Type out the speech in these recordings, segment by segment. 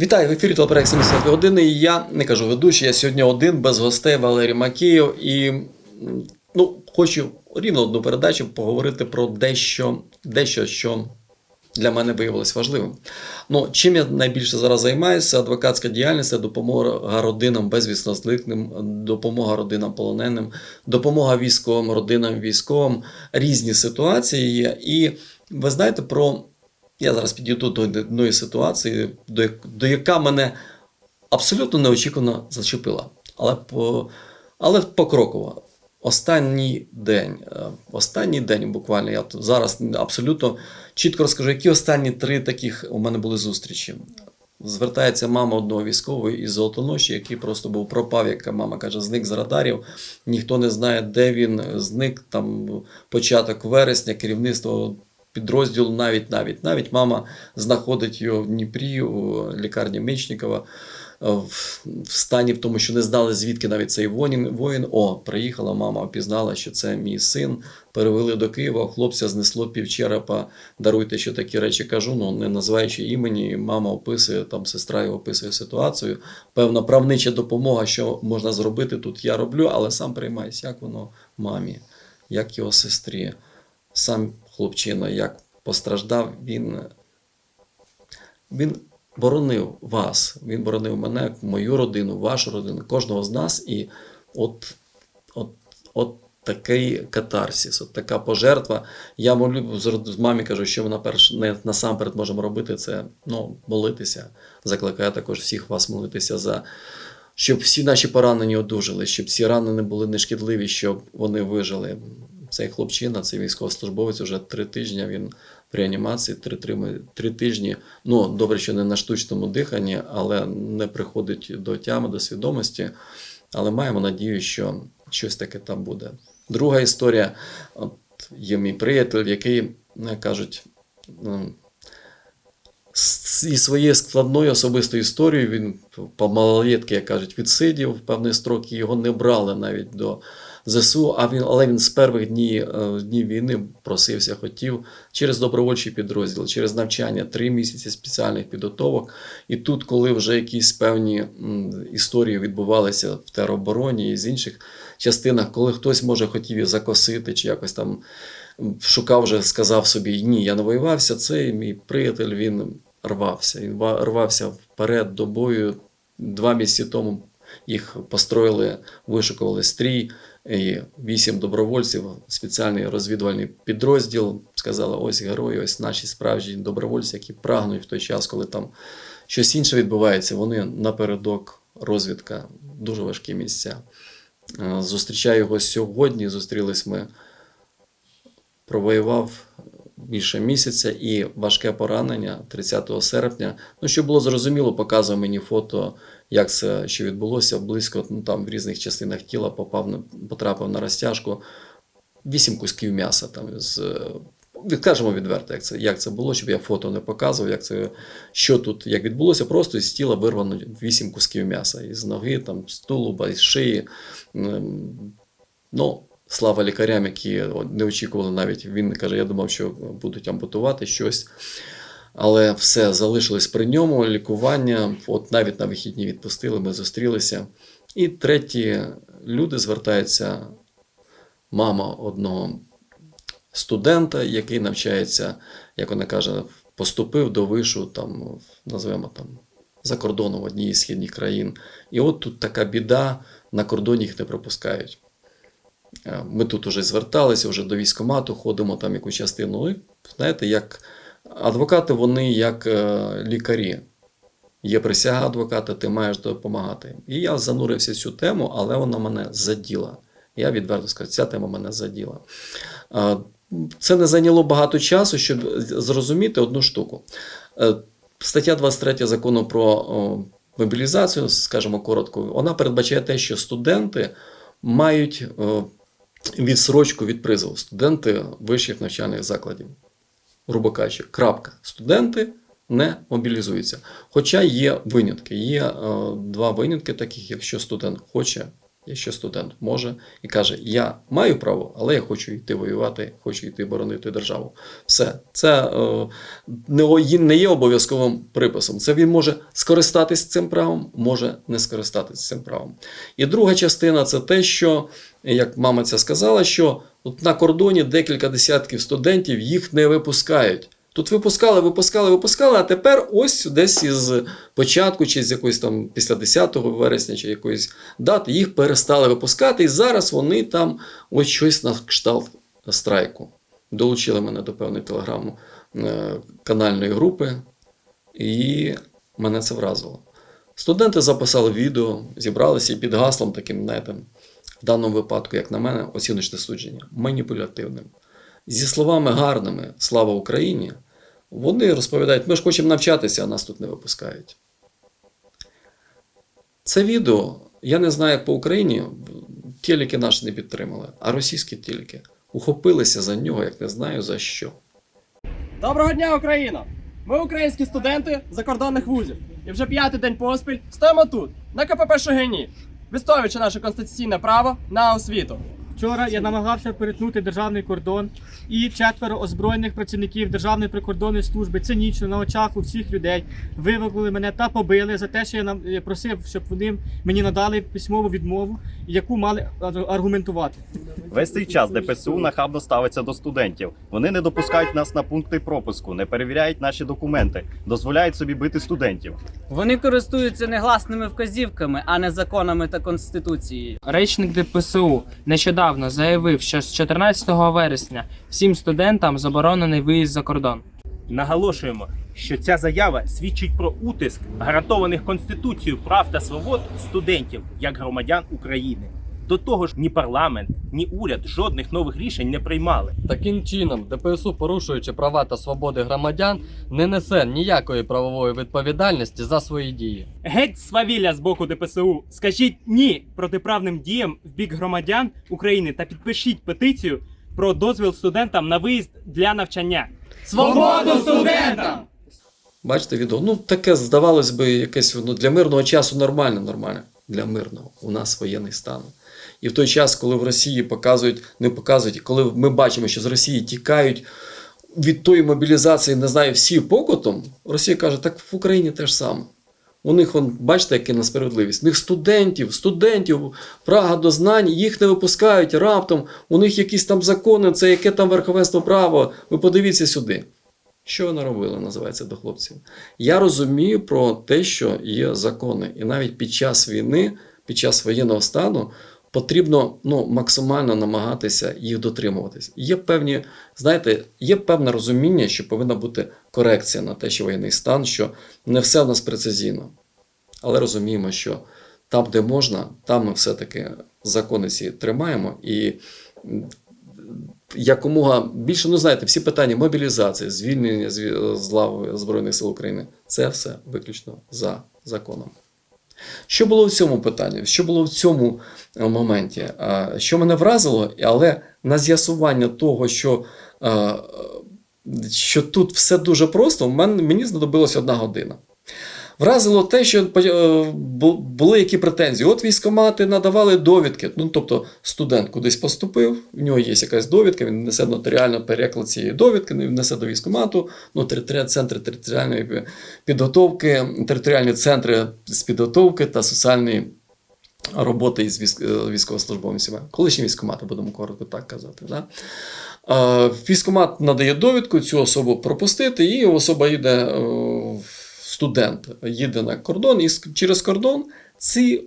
Вітаю в ефірі телепроект 70 години. І я не кажу ведучий, я сьогодні один без гостей Валерій Макіїв. І ну, хочу рівно одну передачу поговорити про дещо, дещо, що для мене виявилось важливим. Ну, чим я найбільше зараз займаюся? Адвокатська діяльність допомога родинам безвісно зниклим, допомога родинам полоненим, допомога військовим, родинам військовим. Різні ситуації є. І ви знаєте про. Я зараз підійду до одної ситуації, до, до яка мене абсолютно неочікувано зачепила. Але, по, але покроково. Останній день. е, Останній день буквально. Я зараз абсолютно чітко розкажу, які останні три таких у мене були зустрічі. Звертається мама одного військового із Золотоноші, який просто був пропав, як мама каже, зник з радарів. Ніхто не знає, де він зник. Там початок вересня, керівництво підрозділу, навіть навіть навіть мама знаходить його в Дніпрі у лікарні Мечникова е, в, стані в тому, що не знали, звідки навіть цей воїн. воїн. О, приїхала мама, опізнала, що це мій син. Перевели до Києва, хлопця знесло півчерепа. Даруйте, що такі речі кажу, ну не називаючи імені, мама описує, там сестра його описує ситуацію. Певна правнича допомога, що можна зробити тут, я роблю, але сам приймаюся, як воно мамі, як його сестрі. Сам хлопчина, як постраждав, він, він боронив вас, він боронив мене, мою родину, вашу родину, кожного з нас. І от, от, от такий катарсіс, от така пожертва. Я молю з з мамі кажу, що вона перш не насамперед можемо робити, це ну, молитися. Закликаю також всіх вас молитися за. Щоб всі наші поранені одужали, щоб всі рани не були нешкідливі, щоб вони вижили. Цей хлопчина, цей військовослужбовець, вже три тижні він в реанімації, три, три, три тижні. Ну, добре, що не на штучному диханні, але не приходить до тями, до свідомості. Але маємо надію, що щось таке там буде. Друга історія. От є мій приятель, який, ну, кажуть, ну, і своєю складною особистою історією він по малолетки, як кажуть, відсидів певний строк, і його не брали навіть до ЗСУ. А він, але він з перших днів, е, днів війни просився, хотів через добровольчий підрозділ, через навчання, три місяці спеціальних підготовок. І тут, коли вже якісь певні історії відбувалися в теробороні і з інших частинах, коли хтось може хотів її закосити чи якось там шукав вже, сказав собі: ні, я не воювався. Цей мій приятель він рвався. Він ва- рвався вперед до бою. Два місяці тому їх построїли, вишукували стрій. І вісім добровольців, спеціальний розвідувальний підрозділ. Сказали: ось герої, ось наші справжні добровольці, які прагнуть в той час, коли там щось інше відбувається. Вони напередок розвідка, дуже важкі місця. Е, Зустрічаю його сьогодні. Зустрілись ми провоював більше місяця і важке поранення 30 серпня. Ну, щоб було зрозуміло, показував мені фото, як це що відбулося близько, ну там в різних частинах тіла попав на потрапив на розтяжку. Вісім кусків м'яса там з. Відкажемо відверто, як це, як це було, щоб я фото не показував, як це, що тут як відбулося, просто із тіла вирвано вісім кусків м'яса. Із ноги, там, з тулуба, із шиї. Ем, Ну, слава лікарям, які не очікували навіть. Він каже, я думав, що будуть ампутувати щось. Але все залишилось при ньому. Лікування, от навіть на вихідні відпустили, ми зустрілися. І треті люди звертаються, мама одного студента, який навчається, як вона каже, поступив до вишу, там, називаємо там, за кордоном в одній із східних країн. І от тут така біда, на кордоні їх не пропускають. Е, Ми тут уже зверталися, вже до військкомату, ходимо там яку частину. І, знаєте, як адвокати, вони як е, лікарі. Є присяга адвоката, ти маєш допомагати. І я занурився в цю тему, але вона мене заділа. Я відверто скажу, ця тема мене заділа. Е, Це не зайняло багато часу, щоб зрозуміти одну штуку. Стаття 23 закону про мобілізацію, скажімо коротко, вона передбачає те, що студенти мають відсрочку від призову. Студенти вищих навчальних закладів. Грубо кажучи, крапка. Студенти не мобілізуються. Хоча є винятки. Є е, два винятки, таких, якщо студент хоче Якщо студент може і каже, я маю право, але я хочу йти воювати, хочу йти боронити державу. Все, це е, не, є- обов'язковим приписом. Це він може скористатись цим правом, може не скористатись цим правом. І друга частина це те, що, як мама це сказала, що от на кордоні декілька десятків студентів їх не випускають. Тут випускали, випускали, випускали, а тепер ось десь із початку, чи з якоїсь там після 10 вересня, чи якоїсь дати, їх перестали випускати, і зараз вони там ось щось на кшталт страйку. Долучили мене до певної телеграму е, канальної групи, і мене це вразило. Студенти записали відео, зібралися і під гаслом таким, знаєте, в даному випадку, як на мене, оціночне судження, маніпулятивним. Зі словами гарними Слава Україні, вони розповідають, ми ж хочемо навчатися, а нас тут не випускають. Це відео, я не знаю, як по Україні, телеки наші не підтримали, а російські телеки ухопилися за нього, як не знаю за що. Доброго дня, Україна! Ми українські студенти закордонних вузів. І вже п'ятий день поспіль стоїмо тут, на КПП Шогині, відстоюючи наше конституційне право на освіту. Вчора я намагався перетнути державний кордон, і четверо озброєних працівників Державної прикордонної служби цинічно на очах у всіх людей вивели мене та побили за те, що я нам просив, щоб вони мені надали письмову відмову, яку мали аргументувати. Весь цей час ДПСУ нахабно ставиться до студентів. Вони не допускають нас на пункти пропуску, не перевіряють наші документи, дозволяють собі бити студентів. Вони користуються негласними вказівками, а не законами та конституцією. Речник ДПСУ нещодавно заявив, що з 14 вересня всім студентам заборонений виїзд за кордон. Наголошуємо, що ця заява свідчить про утиск гарантованих Конституцією прав та свобод студентів як громадян України. До того ж, ні парламент, ні уряд жодних нових рішень не приймали. Таким чином, ДПСУ, порушуючи права та свободи громадян, не несе ніякої правової відповідальності за свої дії. Геть свавілля з боку ДПСУ. Скажіть ні протиправним діям в бік громадян України та підпишіть петицію про дозвіл студентам на виїзд для навчання. Свободу студентам! Бачите відео? Ну, таке, здавалось би, якесь ну, для мирного часу нормально, нормально. Для мирного. У нас воєнний стан. І в той час, коли в Росії показують, не показують, коли ми бачимо, що з Росії тікають від тої мобілізації, не знаю, всі покотом, Росія каже, так в Україні теж саме. У них, вон, бачите, яка несправедливість. У них студентів, студентів, прага до знань, їх не випускають раптом. У них якісь там закони, це яке там верховенство права. Ви подивіться сюди. Що ви наробили, називається до хлопців. Я розумію про те, що є закони, і навіть під час війни, під час воєнного стану, потрібно ну, максимально намагатися їх дотримуватись. Є певні, знаєте, є певне розуміння, що повинна бути корекція на те, що воєнний стан, що не все в нас прецизійно. Але розуміємо, що там, де можна, там ми все-таки закони ці тримаємо і якомога більше, ну знаєте, всі питання мобілізації, звільнення з, ві- з лав Збройних сил України це все виключно за законом. Що було в цьому питанні? Що було в цьому е, моменті? Що мене вразило, але на з'ясування того, що, е, що тут все дуже просто, мені знадобилася одна година. Вразило те, що е, були які претензії. От військомати надавали довідки. Ну, тобто студент кудись поступив, в нього є якась довідка, він несе нотаріально переклад цієї довідки, він несе до військомату, ну, центри територіальної підготовки, територіальні центри з підготовки та соціальної роботи із е, військовослужбовцями. Колишні військомати, будемо коротко так казати. Да? Е, Військомат надає довідку, цю особу пропустити, і особа йде, е, студент їде на кордон, і через кордон ці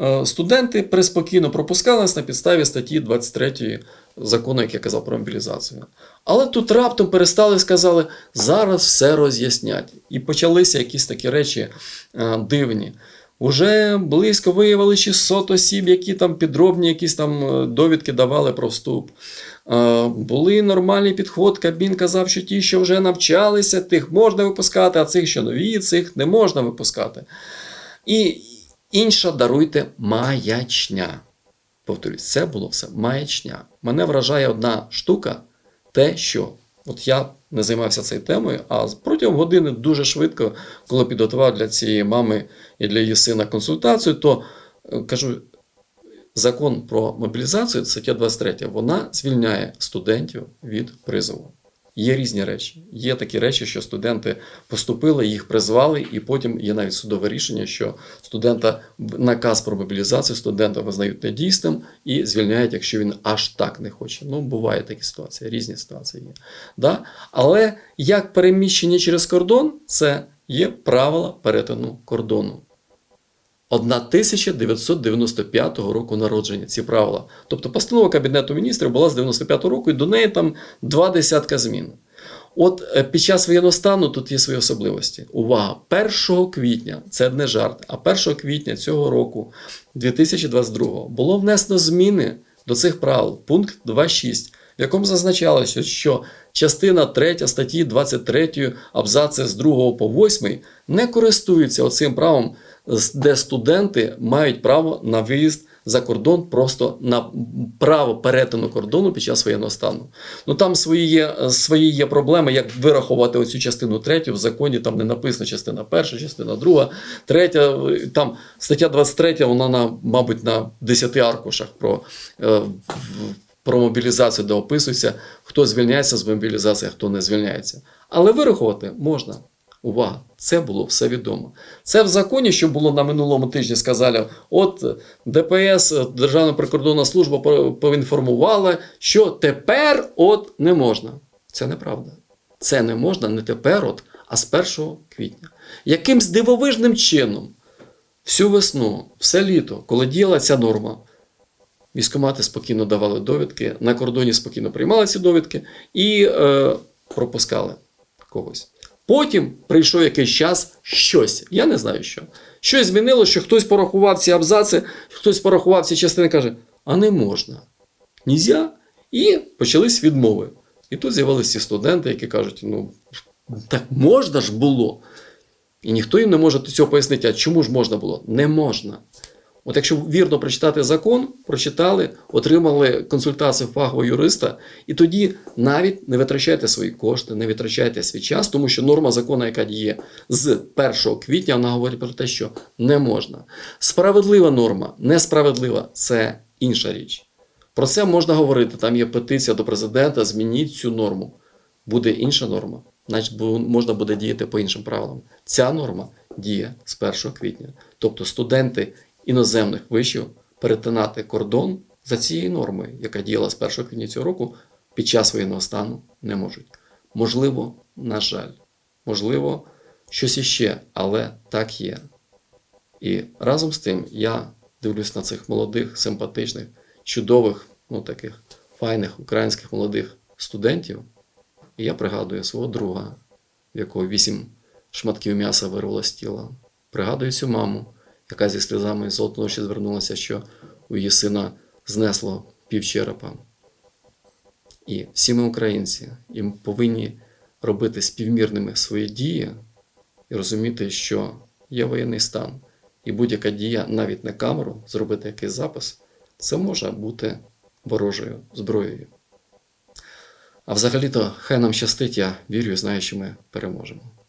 е, студенти приспокійно пропускались на підставі статті 23 закону, який я казав про мобілізацію. Але тут раптом перестали сказали, зараз все роз'яснять. І почалися якісь такі речі е, дивні. Уже близько виявили 600 осіб, які там підробні якісь там е, довідки давали про вступ. Були нормальний підход. Кабін казав, що ті, що вже навчалися, тих можна випускати, а цих, що нові, цих не можна випускати. І інша, даруйте, маячня. Повторюсь, це було все маячня. Мене вражає одна штука, те, що от я не займався цією темою, а протягом години дуже швидко, коли підготував для цієї мами і для її сина консультацію, то е, кажу: закон про мобілізацію, стаття 23, вона звільняє студентів від призову. Є різні речі. Є такі речі, що студенти поступили, їх призвали, і потім є навіть судове рішення, що студента наказ про мобілізацію студента визнають недійсним і звільняють, якщо він аж так не хоче. Ну, буває такі ситуації, різні ситуації є. Да? Але як переміщення через кордон, це є правила перетину кордону. 1995 року народження ці правила. Тобто постанова Кабінету міністрів була з 95 року, і до неї там два десятка змін. От е, під час воєнного стану тут є свої особливості. Увага! 1 квітня, це не жарт, а 1 квітня цього року, 2022, було внесено зміни до цих правил, пункт 2.6, в якому зазначалося, що частина 3 статті 23 абзаци з 2 по 8 не користуються оцим правом, де студенти мають право на виїзд за кордон, просто на право перетину кордону під час воєнного стану. Ну там свої є, свої є проблеми, як вирахувати оцю частину третю. В законі там не написано частина перша, частина друга, третя. Там стаття 23, вона на, мабуть, на 10 аркушах про, е, про мобілізацію, де описується, хто звільняється з мобілізації, а хто не звільняється. Але вирахувати можна. Увага, це було все відомо. Це в законі, що було на минулому тижні, сказали, от ДПС, Державна прикордонна служба поінформувала, що тепер от не можна. Це неправда. Це не можна не тепер, от, а з 1 квітня. Якимсь дивовижним чином всю весну, все літо, коли діяла ця норма, військомати спокійно давали довідки, на кордоні спокійно приймали ці довідки і е, пропускали когось. Потім прийшов якийсь час щось. Я не знаю що. Щось змінило, що хтось порахував ці абзаци, хтось порахував ці частини каже: а не можна. Нізя. І почались відмови. І тут з'явилися студенти, які кажуть: ну, так можна ж було. І ніхто їм не може цього пояснити, а чому ж можна було? Не можна. От якщо вірно прочитати закон, прочитали, отримали консультацію фахового юриста, і тоді навіть не витрачайте свої кошти, не витрачайте свій час, тому що норма закону, яка діє з 1 квітня, вона говорить про те, що не можна. Справедлива норма, несправедлива це інша річ. Про це можна говорити. Там є петиція до президента, змініть цю норму. Буде інша норма, значить можна буде діяти по іншим правилам. Ця норма діє з 1 квітня. Тобто студенти іноземних вишів перетинати кордон за цією нормою, яка діяла з 1 квітня цього року, під час воєнного стану не можуть. Можливо, на жаль, можливо, щось іще, але так є. І разом з тим я дивлюсь на цих молодих, симпатичних, чудових, ну таких файних українських молодих студентів. І я пригадую свого друга, в якого вісім шматків м'яса вирвало з тіла. Пригадую цю маму, яка зі сльозами з ночі звернулася, що у її сина знесло півчерепа. І всі ми українці, і повинні робити співмірними свої дії і розуміти, що є воєнний стан, і будь-яка дія, навіть на камеру, зробити якийсь запис, це може бути ворожою зброєю. А взагалі-то хай нам щастить, я вірю і знаю, що ми переможемо.